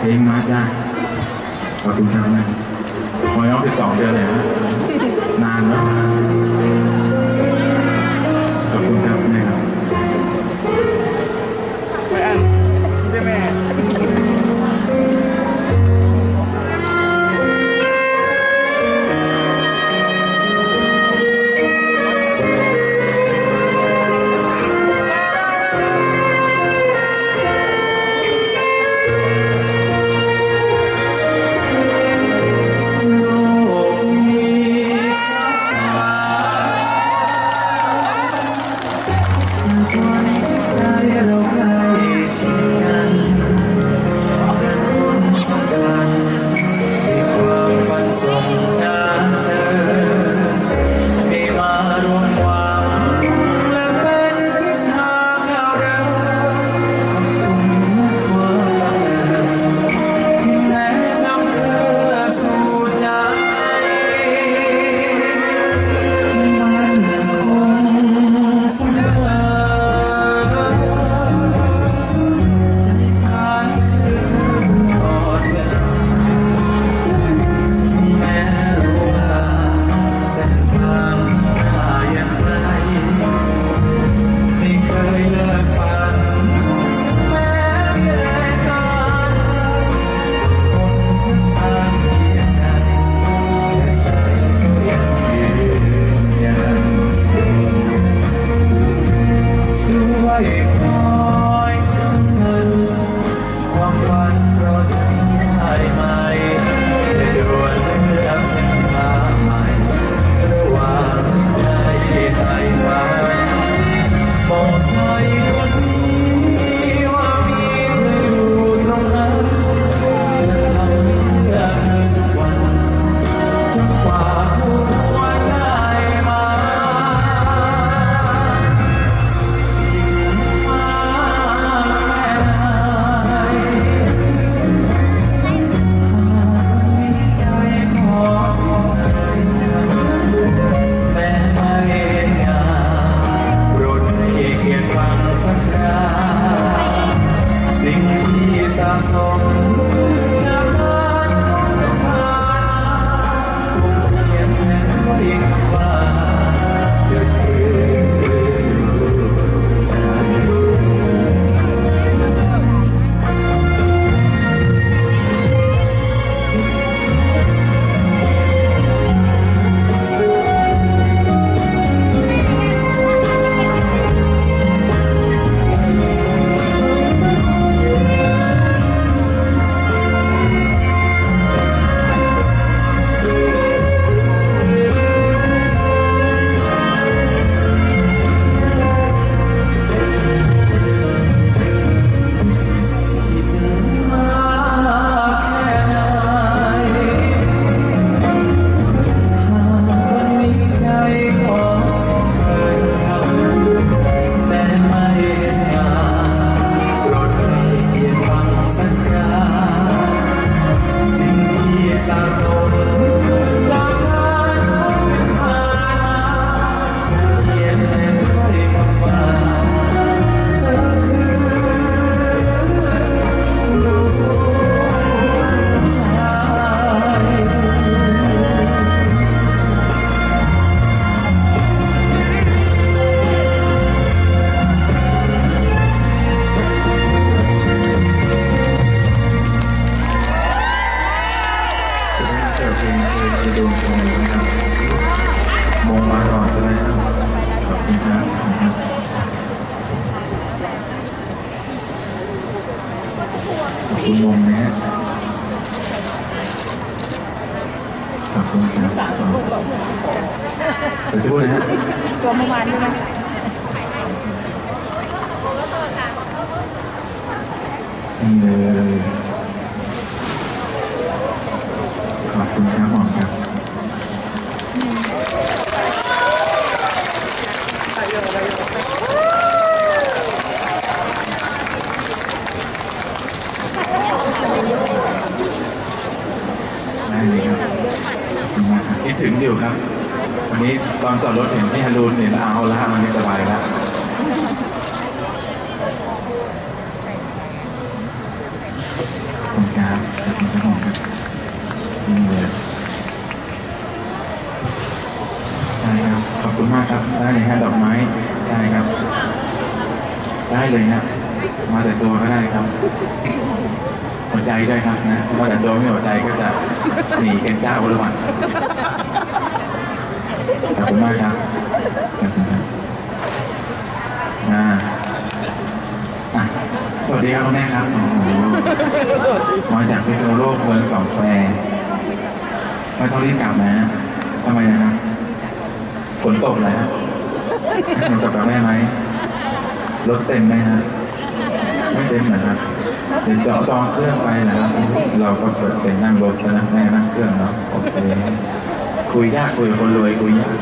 เพลงมาจ้าขอบคุณครับนะคอยร้องสิบสองเดือนเลยนะนานนะ Aí. ขอบคุณครับไปพูดนะฮะตัวเมื่อวานนี้นะนี่เลย ครับ วันนี้ตอนจอดรถเห็นพี่ฮันรูนเห็นเอาละมันไม่สบายแล้วได้ครับ ขอบคุณมากครับ ได้เลยฮะดอกไม้ ได้ครับ ได้เลยฮะ มาแต่ตัวก็ได้ครับ หัวใจด้วยครับนะมาแต่ตัวไม่หัวใจก็จะหนีกันจ้าวละวันขอบคุณมากครับขอบคุณครับอ่าอะสวัสดีครับคุณแม่ครับโอ้โหมาจากพิษณุโลกเมืองสองแควไม่ต้องรีบกลับนะทำไมนะครับฝนตกแล้วหนูกลับกับแม่ไหมรถเต็มไหมฮะ ไม่เต็มนะครับเดี๋ยวจอจองเครื่องไปนะครับ เราก็เปิดเป็นนั่งรถนะแม่นั่งเครื่องเนาะโอเค คุยยากคุยคนรวยคุยยาก